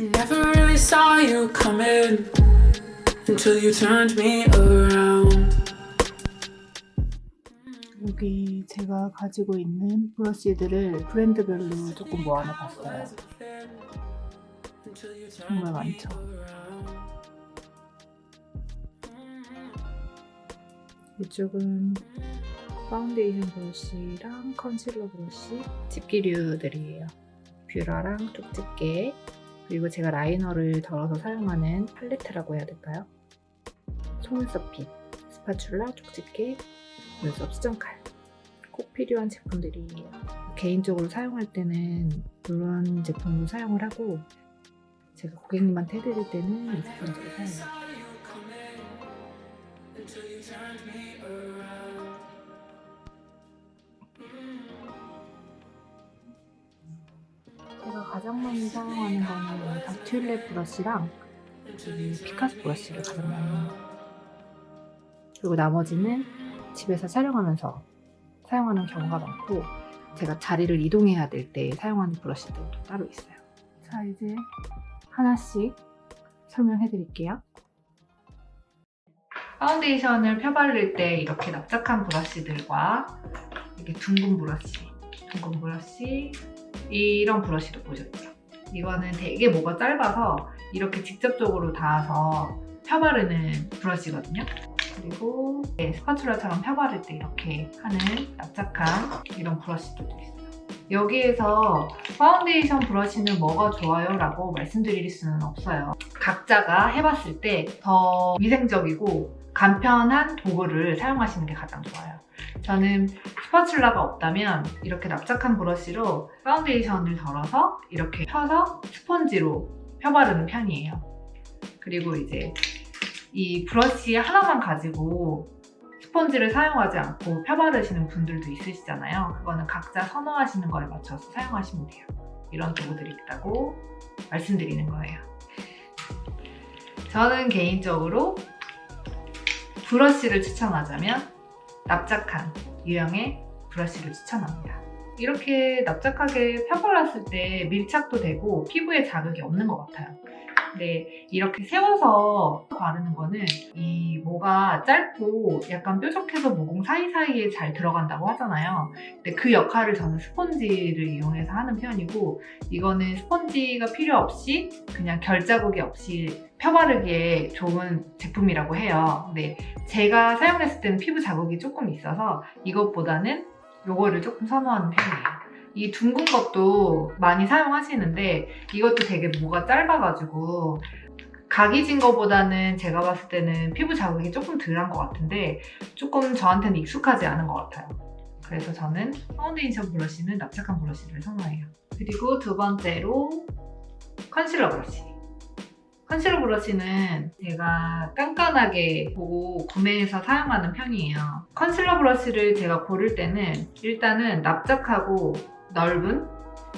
Never really saw you coming until you turned me around. 여기 제가 가지고 있는 브러쉬들을 브랜드별로 조금 모아놔 봤어요. 정말 많죠. 이쪽은 파운데이션 브러쉬랑 컨실러 브러쉬 집기류들이에요. 뷰러랑 쪽집게 그리고 제가 라이너를 덜어서 사용하는 팔레트라고 해야 될까요? 속눈썹 핀, 스파츌라, 쪽집게, 눈썹 수정칼 꼭 필요한 제품들이에요. 개인적으로 사용할 때는 이런 제품을 사용을 하고 제가 고객님한테 해드릴 때는 이 제품들을 사용해요. 가 가장 많이 사용하는 거는 닥튠렛 브러쉬랑 이 피카소 브러쉬를 가장 많이 해요. 그리고 나머지는 집에서 촬영하면서 사용하는 경우가 많고 제가 자리를 이동해야 될 때 사용하는 브러쉬들도 따로 있어요. 자 이제 하나씩 설명해 드릴게요. 파운데이션을 펴바를 때 이렇게 납작한 브러쉬들과 이렇게 둥근 브러쉬, 둥근 브러쉬, 이런 브러쉬도 보셨죠? 이거는 되게 모가 짧아서 이렇게 직접적으로 닿아서 펴바르는 브러쉬거든요. 그리고 네, 스파츌라처럼 펴바를 때 이렇게 하는 납작한 이런 브러쉬들도 있어요. 여기에서 파운데이션 브러쉬는 뭐가 좋아요? 라고 말씀드릴 수는 없어요. 각자가 해봤을 때 더 위생적이고 간편한 도구를 사용하시는 게 가장 좋아요. 저는 스파츌라가 없다면 이렇게 납작한 브러쉬로 파운데이션을 덜어서 이렇게 펴서 스펀지로 펴바르는 편이에요. 그리고 이제 이 브러쉬 하나만 가지고 스펀지를 사용하지 않고 펴바르시는 분들도 있으시잖아요. 그거는 각자 선호하시는 거에 맞춰서 사용하시면 돼요. 이런 도구들이 있다고 말씀드리는 거예요. 저는 개인적으로 브러쉬를 추천하자면 납작한 유형의 브러쉬를 추천합니다. 이렇게 납작하게 펴발랐을 때 밀착도 되고 피부에 자극이 없는 것 같아요. 근데 이렇게 세워서 바르는 거는 이 모가 짧고 약간 뾰족해서 모공 사이사이에 잘 들어간다고 하잖아요. 근데 그 역할을 저는 스펀지를 이용해서 하는 편이고 이거는 스펀지가 필요 없이 그냥 결자국이 없이 펴바르기에 좋은 제품이라고 해요. 근데 제가 사용했을 때는 피부 자국이 조금 있어서 이것보다는 요거를 조금 선호하는 편이에요. 이 둥근 것도 많이 사용하시는데 이것도 되게 모가 짧아가지고 각이 진 거보다는 제가 봤을 때는 피부 자극이 조금 덜한 것 같은데 조금 저한테는 익숙하지 않은 것 같아요. 그래서 저는 파운데이션 브러쉬는 납작한 브러쉬를 선호해요. 그리고 두 번째로 컨실러 브러쉬. 컨실러 브러쉬는 제가 깐깐하게 보고 구매해서 사용하는 편이에요. 컨실러 브러쉬를 제가 고를 때는 일단은 납작하고 넓은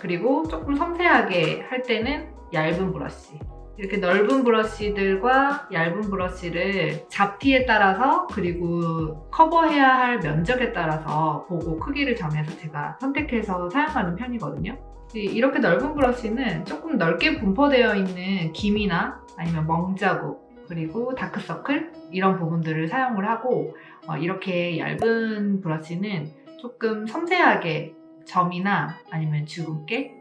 그리고 조금 섬세하게 할 때는 얇은 브러쉬. 이렇게 넓은 브러쉬들과 얇은 브러쉬를 잡티에 따라서 그리고 커버해야 할 면적에 따라서 보고 크기를 정해서 제가 선택해서 사용하는 편이거든요. 이- 이렇게 넓은 브러쉬는 조금 넓게 분포되어 있는 김이나 아니면 멍자국 그리고 다크서클 이런 부분들을 사용을 하고 어, 이렇게 얇은 브러쉬는 조금 섬세하게 점이나 아니면 주근깨,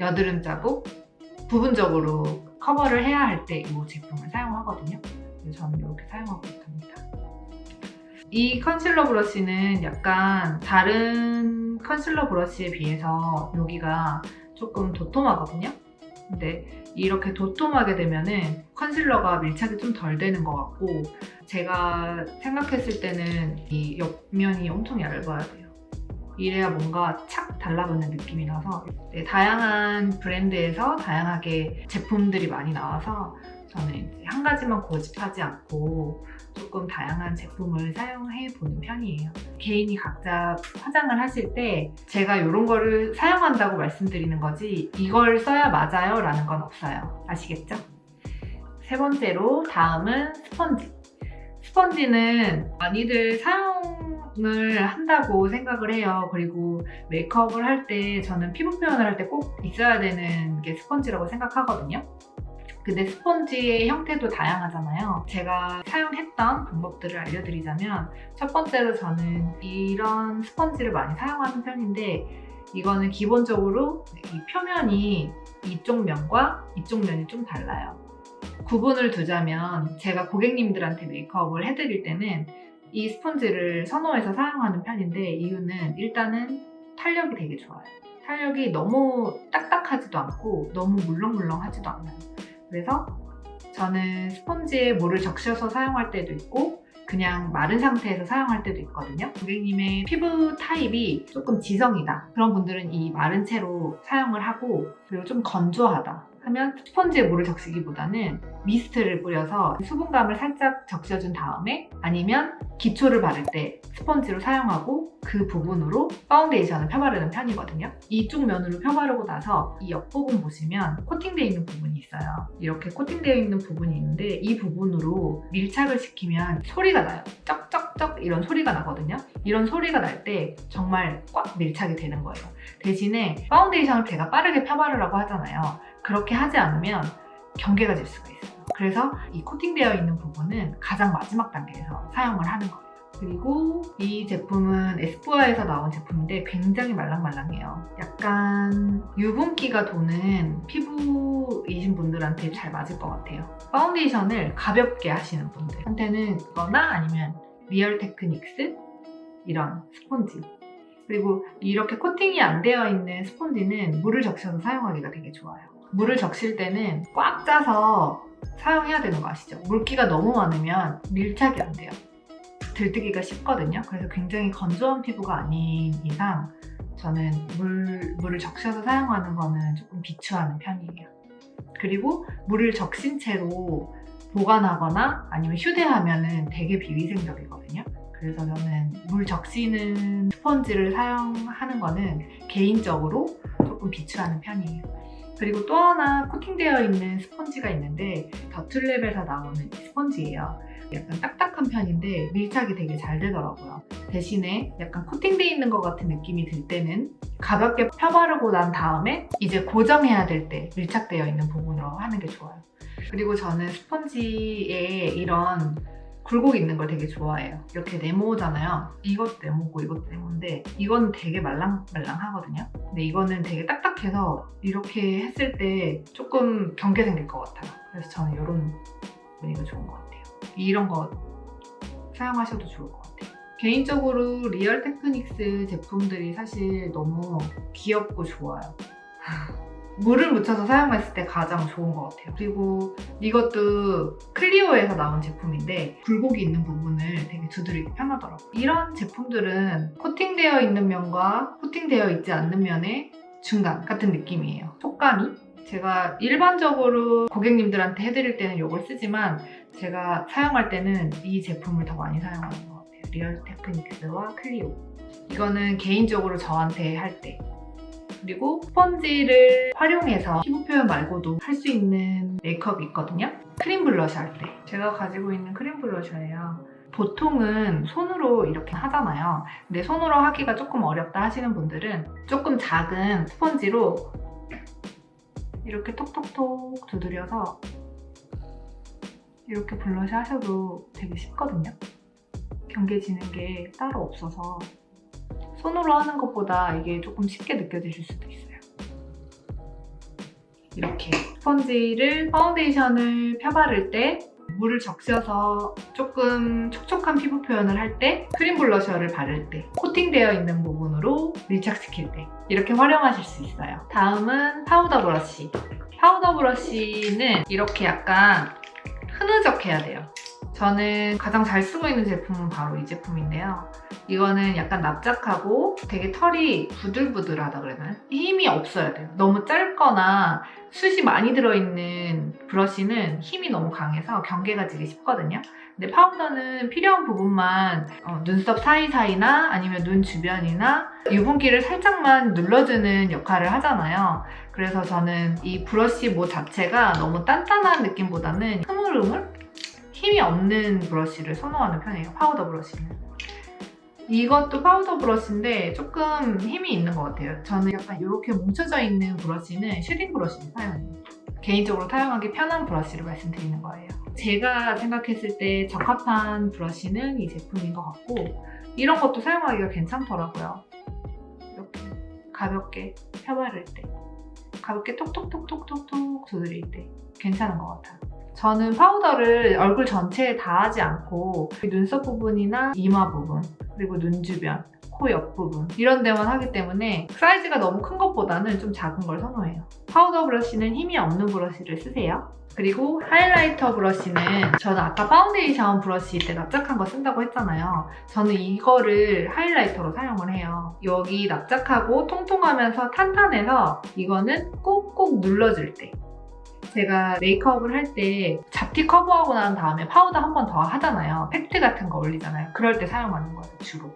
여드름 자국 부분적으로 커버를 해야 할 때 이 제품을 사용하거든요. 저는 이렇게 사용하고 있답니다. 이 컨실러 브러쉬는 약간 다른 컨실러 브러쉬에 비해서 여기가 조금 도톰하거든요. 근데 이렇게 도톰하게 되면은 컨실러가 밀착이 좀 덜 되는 것 같고 제가 생각했을 때는 이 옆면이 엄청 얇아야 돼요. 이래야 뭔가 착 달라붙는 느낌이 나서 네, 다양한 브랜드에서 다양하게 제품들이 많이 나와서 저는 이제 한 가지만 고집하지 않고 조금 다양한 제품을 사용해 보는 편이에요. 개인이 각자 화장을 하실 때 제가 이런 거를 사용한다고 말씀드리는 거지 이걸 써야 맞아요 라는 건 없어요. 아시겠죠? 세 번째로 다음은 스펀지. 스펀지는 많이들 사용 사용을 한다고 생각을 해요. 그리고 메이크업을 할 때 저는 피부 표현을 할 때 꼭 있어야 되는 게 스펀지라고 생각하거든요. 근데 스펀지의 형태도 다양하잖아요. 제가 사용했던 방법들을 알려드리자면 첫 번째로 저는 이런 스펀지를 많이 사용하는 편인데 이거는 기본적으로 이 표면이 이쪽 면과 이쪽 면이 좀 달라요. 구분을 두자면 제가 고객님들한테 메이크업을 해드릴 때는 이 스펀지를 선호해서 사용하는 편인데 이유는 일단은 탄력이 되게 좋아요. 탄력이 너무 딱딱하지도 않고 너무 물렁물렁하지도 않아요. 그래서 저는 스펀지에 물을 적셔서 사용할 때도 있고 그냥 마른 상태에서 사용할 때도 있거든요. 고객님의 피부 타입이 조금 지성이다. 그런 분들은 이 마른 채로 사용을 하고 그리고 좀 건조하다. 하면 스펀지에 물을 적시기보다는 미스트를 뿌려서 수분감을 살짝 적셔준 다음에 아니면 기초를 바를 때 스펀지로 사용하고 그 부분으로 파운데이션을 펴바르는 편이거든요. 이쪽 면으로 펴바르고 나서 이 옆부분 보시면 코팅되어 있는 부분이 있어요. 이렇게 코팅되어 있는 부분이 있는데 이 부분으로 밀착을 시키면 소리가 나요. 쩍쩍쩍 이런 소리가 나거든요. 이런 소리가 날 때 정말 꽉 밀착이 되는 거예요. 대신에 파운데이션을 제가 빠르게 펴바르라고 하잖아요. 그렇게 하지 않으면 경계가 질 수가 있어요. 그래서 이 코팅되어 있는 부분은 가장 마지막 단계에서 사용을 하는 거예요. 그리고 이 제품은 에스쁘아에서 나온 제품인데 굉장히 말랑말랑해요. 약간 유분기가 도는 피부이신 분들한테 잘 맞을 것 같아요. 파운데이션을 가볍게 하시는 분들한테는 이거나 아니면 리얼 테크닉스 이런 스폰지 그리고 이렇게 코팅이 안 되어 있는 스폰지는 물을 적셔서 사용하기가 되게 좋아요. 물을 적실 때는 꽉 짜서 사용해야 되는 거 아시죠? 물기가 너무 많으면 밀착이 안 돼요. 들뜨기가 쉽거든요. 그래서 굉장히 건조한 피부가 아닌 이상 저는 물, 물을 적셔서 사용하는 거는 조금 비추하는 편이에요. 그리고 물을 적신 채로 보관하거나 아니면 휴대하면은 되게 비위생적이거든요. 그래서 저는 물 적시는 스펀지를 사용하는 거는 개인적으로 조금 비추하는 편이에요. 그리고 또 하나 코팅되어 있는 스펀지가 있는데 더틀랩에서 나오는 이 스펀지예요. 약간 딱딱한 편인데 밀착이 되게 잘 되더라고요. 대신에 약간 코팅되어 있는 것 같은 느낌이 들 때는 가볍게 펴바르고 난 다음에 이제 고정해야 될 때 밀착되어 있는 부분으로 하는 게 좋아요. 그리고 저는 스펀지에 이런 굴곡 있는 걸 되게 좋아해요. 이렇게 네모잖아요. 이것도 네모고 이것도 네모인데 이건 되게 말랑말랑하거든요. 근데 이거는 되게 딱딱해서 이렇게 했을 때 조금 경계 생길 것 같아요. 그래서 저는 이런 무늬가 좋은 것 같아요. 이런 거 사용하셔도 좋을 것 같아요. 개인적으로 리얼 테크닉스 제품들이 사실 너무 귀엽고 좋아요. 물을 묻혀서 사용했을 때 가장 좋은 것 같아요. 그리고 이것도 클리오에서 나온 제품인데 굴곡이 있는 부분을 되게 두드리기 편하더라고요. 이런 제품들은 코팅되어 있는 면과 코팅되어 있지 않는 면의 중간 같은 느낌이에요. 촉감이. 제가 일반적으로 고객님들한테 해드릴 때는 이걸 쓰지만 제가 사용할 때는 이 제품을 더 많이 사용하는 것 같아요. 리얼 테크닉스와 클리오. 이거는 개인적으로 저한테 할 때. 그리고 스펀지를 활용해서 피부 표현 말고도 할 수 있는 메이크업이 있거든요. 크림 블러셔 할 때. 제가 가지고 있는 크림 블러셔예요. 보통은 손으로 이렇게 하잖아요. 근데 손으로 하기가 조금 어렵다 하시는 분들은 조금 작은 스펀지로 이렇게 톡톡톡 두드려서 이렇게 블러셔 하셔도 되게 쉽거든요. 경계 지는 게 따로 없어서 손으로 하는 것보다 이게 조금 쉽게 느껴지실 수도 있어요. 이렇게 스펀지를 파운데이션을 펴바를 때 물을 적셔서 조금 촉촉한 피부 표현을 할 때 크림 블러셔를 바를 때 코팅되어 있는 부분으로 밀착시킬 때 이렇게 활용하실 수 있어요. 다음은 파우더 브러쉬. 파우더 브러쉬는 이렇게 약간 흐느적해야 돼요. 저는 가장 잘 쓰고 있는 제품은 바로 이 제품인데요. 이거는 약간 납작하고 되게 털이 부들부들하다 그러나요? 힘이 없어야 돼요. 너무 짧거나 숱이 많이 들어있는 브러쉬는 힘이 너무 강해서 경계가 지기 쉽거든요. 근데 파우더는 필요한 부분만 어, 눈썹 사이사이나 아니면 눈 주변이나 유분기를 살짝만 눌러주는 역할을 하잖아요. 그래서 저는 이 브러쉬 모 자체가 너무 단단한 느낌보다는 흐물흐물 힘이 없는 브러쉬를 선호하는 편이에요. 파우더 브러쉬는. 이것도 파우더 브러쉬인데 조금 힘이 있는 것 같아요. 저는 약간 이렇게 뭉쳐져 있는 브러쉬는 쉐딩 브러쉬를 사용해요. 개인적으로 사용하기 편한 브러쉬를 말씀드리는 거예요. 제가 생각했을 때 적합한 브러쉬는 이 제품인 것 같고 이런 것도 사용하기가 괜찮더라고요. 이렇게 가볍게 펴바를 때 가볍게 톡톡톡톡톡톡 두드릴 때 괜찮은 것 같아요. 저는 파우더를 얼굴 전체에 다 하지 않고 눈썹 부분이나 이마 부분 그리고 눈 주변 코 옆부분 이런 데만 하기 때문에 사이즈가 너무 큰 것보다는 좀 작은 걸 선호해요. 파우더 브러쉬는 힘이 없는 브러쉬를 쓰세요. 그리고 하이라이터 브러쉬는 저는 아까 파운데이션 브러쉬 때 납작한 거 쓴다고 했잖아요. 저는 이거를 하이라이터로 사용을 해요. 여기 납작하고 통통하면서 탄탄해서 이거는 꾹꾹 눌러줄 때 제가 메이크업을 할 때 잡티 커버하고 난 다음에 파우더 한 번 더 하잖아요. 팩트 같은 거 올리잖아요. 그럴 때 사용하는 거예요, 주로.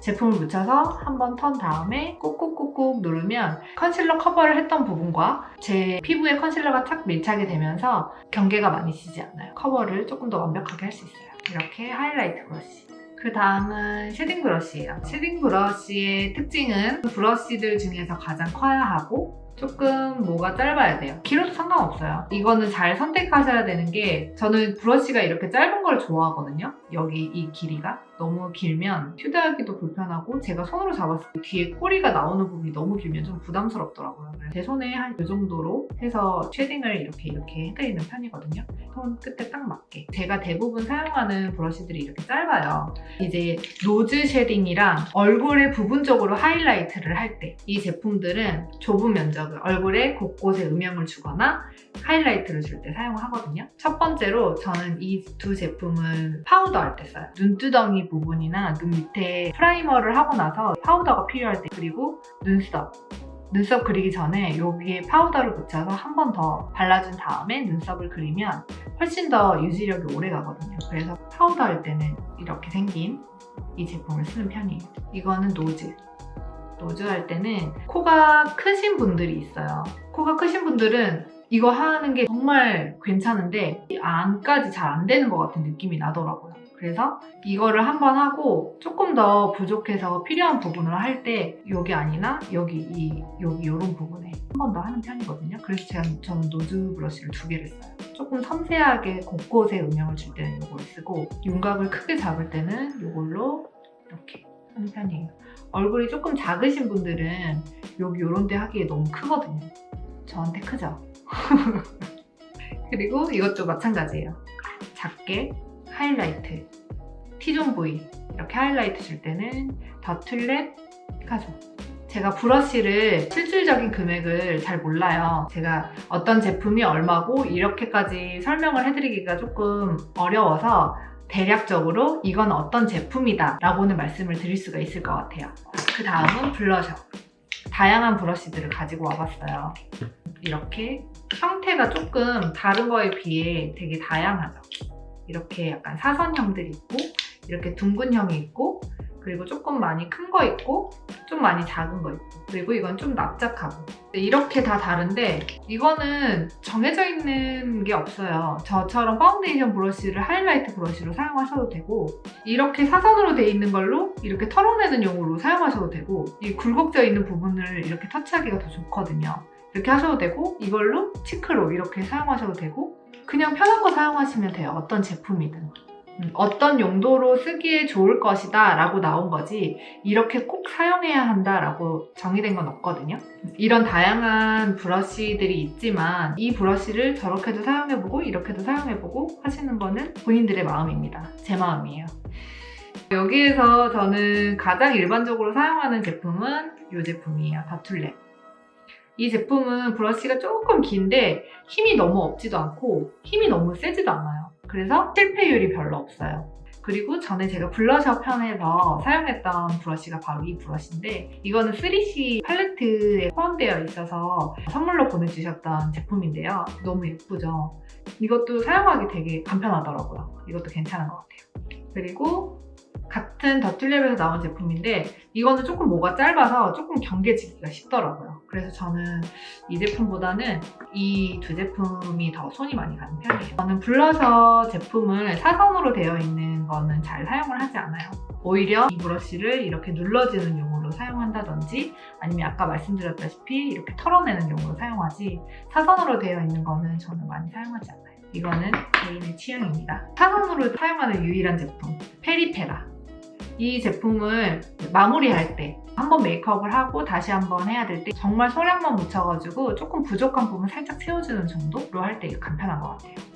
제품을 묻혀서 한 번 턴 다음에 꾹꾹꾹꾹 누르면 컨실러 커버를 했던 부분과 제 피부에 컨실러가 착 밀착이 되면서 경계가 많이 지지 않아요. 커버를 조금 더 완벽하게 할 수 있어요. 이렇게 하이라이트 브러쉬. 그 다음은 쉐딩 브러쉬예요. 쉐딩 브러쉬의 특징은 브러쉬들 중에서 가장 커야 하고 조금 뭐가 짧아야 돼요. 길어도 상관없어요. 이거는 잘 선택하셔야 되는 게 저는 브러쉬가 이렇게 짧은 걸 좋아하거든요. 여기 이 길이가 너무 길면 휴대하기도 불편하고 제가 손으로 잡았을 때 뒤에 꼬리가 나오는 부분이 너무 길면 좀 부담스럽더라고요. 제 손에 한 이 정도로 해서 쉐딩을 이렇게 이렇게 해드리는 편이거든요. 손 끝에 딱 맞게. 제가 대부분 사용하는 브러쉬들이 이렇게 짧아요. 이제 노즈 쉐딩이랑 얼굴에 부분적으로 하이라이트를 할 때 이 제품들은 좁은 면적 을 얼굴에 곳곳에 음영을 주거나 하이라이트를 줄 때 사용하거든요. 첫 번째로 저는 이 두 제품은 파우더 할 때 써요. 눈두덩이 부분이나 눈 밑에 프라이머를 하고 나서 파우더가 필요할 때 그리고 눈썹 눈썹 그리기 전에 여기에 파우더를 묻혀서 한 번 더 발라준 다음에 눈썹을 그리면 훨씬 더 유지력이 오래 가거든요. 그래서 파우더 할 때는 이렇게 생긴 이 제품을 쓰는 편이에요. 이거는 노즈. 노즈 할 때는 코가 크신 분들이 있어요. 코가 크신 분들은 이거 하는 게 정말 괜찮은데 이 안까지 잘 안 되는 것 같은 느낌이 나더라고요. 그래서 이거를 한번 하고 조금 더 부족해서 필요한 부분을 할 때 여기 아니나 여기 이 여기 이런 부분에 한 번 더 하는 편이거든요. 그래서 제가 저는 노즈 브러쉬를 두 개를 써요. 조금 섬세하게 곳곳에 음영을 줄 때는 이걸 쓰고 윤곽을 크게 잡을 때는 이걸로 이렇게 하는 편이에요. 얼굴이 조금 작으신 분들은 여기 이런 데 하기에 너무 크거든요. 저한테 크죠? 그리고 이것도 마찬가지예요. 작게 하이라이트, T존 부위 이렇게 하이라이트 줄 때는 더툴렛 피카소. 제가 브러쉬를 실질적인 금액을 잘 몰라요. 제가 어떤 제품이 얼마고 이렇게까지 설명을 해드리기가 조금 어려워서 대략적으로 이건 어떤 제품이다 라고는 말씀을 드릴 수가 있을 것 같아요. 그 다음은 블러셔. 다양한 브러쉬들을 가지고 와봤어요. 이렇게 형태가 조금 다른 거에 비해 되게 다양하죠. 이렇게 약간 사선형들이 있고 이렇게 둥근형이 있고 그리고 조금 많이 큰 거 있고 좀 많이 작은 거 있고. 그리고 이건 좀 납작하고. 이렇게 다 다른데 이거는 정해져 있는 게 없어요. 저처럼 파운데이션 브러쉬를 하이라이트 브러쉬로 사용하셔도 되고 이렇게 사선으로 돼 있는 걸로 이렇게 털어내는 용으로 사용하셔도 되고 이 굴곡져 있는 부분을 이렇게 터치하기가 더 좋거든요. 이렇게 하셔도 되고 이걸로 치크로 이렇게 사용하셔도 되고 그냥 편한 거 사용하시면 돼요. 어떤 제품이든. 음, 어떤 용도로 쓰기에 좋을 것이다 라고 나온 거지 이렇게 꼭 사용해야 한다 라고 정의된 건 없거든요. 이런 다양한 브러쉬들이 있지만 이 브러쉬를 저렇게도 사용해보고 이렇게도 사용해보고 하시는 거는 본인들의 마음입니다. 제 마음이에요. 여기에서 저는 가장 일반적으로 사용하는 제품은 이 제품이에요. 다툴렛 이 제품은 브러쉬가 조금 긴데 힘이 너무 없지도 않고 힘이 너무 세지도 않아요. 그래서 실패율이 별로 없어요. 그리고 전에 제가 블러셔 편에서 사용했던 브러쉬가 바로 이 브러쉬인데 이거는 3C 팔레트에 포함되어 있어서 선물로 보내주셨던 제품인데요. 너무 예쁘죠? 이것도 사용하기 되게 간편하더라고요. 이것도 괜찮은 것 같아요. 그리고 같은 더툴랩에서 나온 제품인데 이거는 조금 모가 짧아서 조금 경계지기가 쉽더라고요. 그래서 저는 이 제품보다는 이 두 제품이 더 손이 많이 가는 편이에요. 저는 블러셔 제품을 사선으로 되어 있는 거는 잘 사용을 하지 않아요. 오히려 이 브러쉬를 이렇게 눌러지는 용으로 사용한다든지 아니면 아까 말씀드렸다시피 이렇게 털어내는 용으로 사용하지 사선으로 되어 있는 거는 저는 많이 사용하지 않아요. 이거는 개인의 취향입니다. 사선으로 사용하는 유일한 제품 페리페라. 이 제품을 마무리할 때 한번 메이크업을 하고 다시 한번 해야 될 때 정말 소량만 묻혀가지고 조금 부족한 부분 살짝 채워주는 정도로 할 때 간편한 것 같아요.